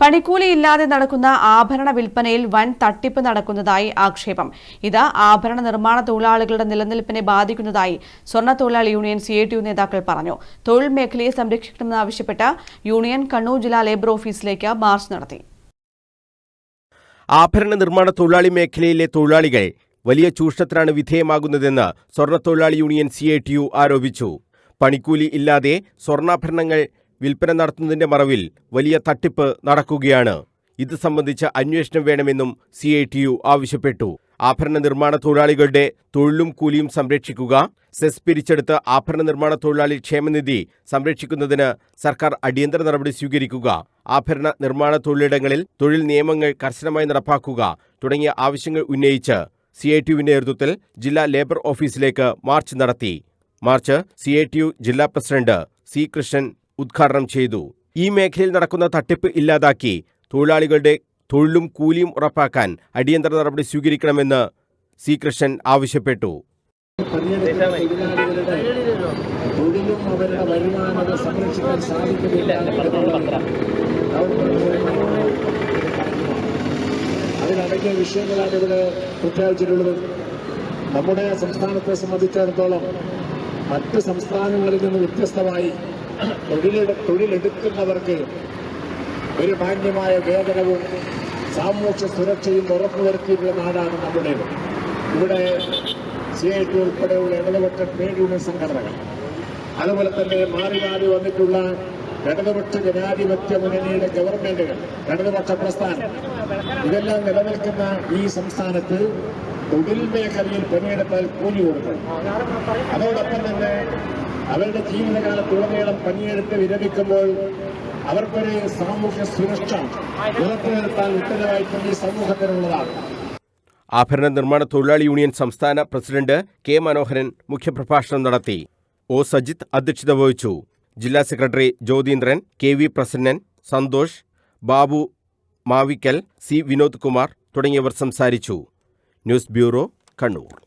പണിക്കൂലിയില്ലാതെ നടക്കുന്ന ആഭരണ വിൽപ്പനയിൽ വൻ തട്ടിപ്പ് നടക്കുന്നതായി ആക്ഷേപം. ഇത് ആഭരണ നിർമ്മാണ തൊഴിലാളികളുടെ നിലനിൽപ്പിനെ ബാധിക്കുന്നതായി സ്വർണ തൊഴിലാളി യൂണിയൻ സി നേതാക്കൾ പറഞ്ഞു. തൊഴിൽ മേഖലയെ സംരക്ഷിക്കണമെന്നാവശ്യപ്പെട്ട് യൂണിയൻ കണ്ണൂർ ജില്ലാ ലേബർ ഓഫീസിലേക്ക് മാർച്ച് നടത്തി. ആഭരണ നിർമ്മാണ തൊഴിലാളി മേഖലയിലെ തൊഴിലാളികൾ വലിയ ചൂഷണത്തിനാണ് വിധേയമാകുന്നതെന്ന് സ്വർണ തൊഴിലാളി യൂണിയൻ സി ആരോപിച്ചു. പണിക്കൂലി ഇല്ലാതെ സ്വർണാഭരണങ്ങൾ വിൽപ്പന നടത്തുന്നതിന്റെ മറവിൽ വലിയ തട്ടിപ്പ് നടക്കുകയാണ്. ഇത് സംബന്ധിച്ച അന്വേഷണം വേണമെന്നും സി ഐ ടി യു ആവശ്യപ്പെട്ടു. ആഭരണ നിർമ്മാണ തൊഴിലാളികളുടെ തൊഴിലും കൂലിയും സംരക്ഷിക്കുക സെസ് പിരിച്ചെടുത്ത് ആഭരണ നിർമ്മാണ തൊഴിലാളി ക്ഷേമനിധി സംരക്ഷിക്കുന്നതിന് സർക്കാർ അടിയന്തര നടപടി സ്വീകരിക്കുക ആഭരണ നിർമ്മാണ തൊഴിലിടങ്ങളിൽ തൊഴിൽ നിയമങ്ങൾ കർശനമായി നടപ്പാക്കുക തുടങ്ങിയ ആവശ്യങ്ങൾ ഉന്നയിച്ച് സി ഐ ടി യുവിന്റെ നേതൃത്വത്തിൽ ജില്ലാ ലേബർ ഓഫീസിലേക്ക് മാർച്ച് നടത്തി. March C I T U ജില്ലാ പ്രസിഡന്റ് സി കൃഷ്ണൻ ഉദ്ഘാടനം ചെയ്തു. ഈ മേഖലയിൽ നടക്കുന്ന തട്ടിപ്പ് ഇല്ലാതാക്കി തൊഴിലാളികളുടെ തൊഴിലും കൂലിയും ഉറപ്പാക്കാൻ അടിയന്തര നടപടി സ്വീകരിക്കണമെന്ന് സി. കൃഷ്ണൻ ആവശ്യപ്പെട്ടു. തൊഴിലും വിഷയങ്ങളാണ് ഇവിടെ പ്രഖ്യാപിച്ചിട്ടുള്ളത്. നമ്മുടെ സംസ്ഥാനത്തെ സംബന്ധിച്ചിടത്തോളം മറ്റ് സംസ്ഥാനങ്ങളിൽ നിന്ന് വ്യത്യസ്തമായി തൊഴിലെടു തൊഴിലെടുക്കുന്നവർക്ക് ഒരു മാന്യമായ വേതനവും സാമൂഹ്യ സുരക്ഷയും ഉറപ്പുവരുത്തിയിട്ടുള്ള നാടാണ് നമ്മുടെ ഇവിടെ. സി ഐ ടി ഉൾപ്പെടെയുള്ള ഇടതുപക്ഷ ട്രേഡ് യൂണിയൻ സംഘടനകൾ. അതുപോലെ തന്നെ മാറി മാറി വന്നിട്ടുള്ള ഇടതുപക്ഷ ജനാധിപത്യ മുന്നണിയുടെ ഗവൺമെന്റുകൾ ഇടതുപക്ഷ പ്രസ്ഥാനം ഇതെല്ലാം നിലനിൽക്കുന്ന ഈ സംസ്ഥാനത്ത് തൊഴിൽ മേഖലയിൽ പണിയെടുത്താൽ കൂലി കൊടുക്കണം. അതോടൊപ്പം തന്നെ അവരുടെ ജീവിതകാലത്തുടനീളം പണിയെടുത്ത് വിരമിക്കുമ്പോൾ അവർക്കൊരു സാമൂഹ്യ സുരക്ഷ ഉറപ്പുവരുത്താൻ ഉത്തരവാദിത്വം ഈ സമൂഹത്തിനുള്ളതാണ്. ആഭരണ നിർമ്മാണ തൊഴിലാളി യൂണിയൻ സംസ്ഥാന പ്രസിഡന്റ് കെ മനോഹരൻ മുഖ്യപ്രഭാഷണം നടത്തി. ഒ സജിത് അധ്യക്ഷത വഹിച്ചു. ജില്ലാ secretary Jyothindran K V Prasannan Santhosh Babu Mavikkal C Vinod Kumar തുടങ്ങിയവർ സംസാരിച്ചു. News bureau Kannur.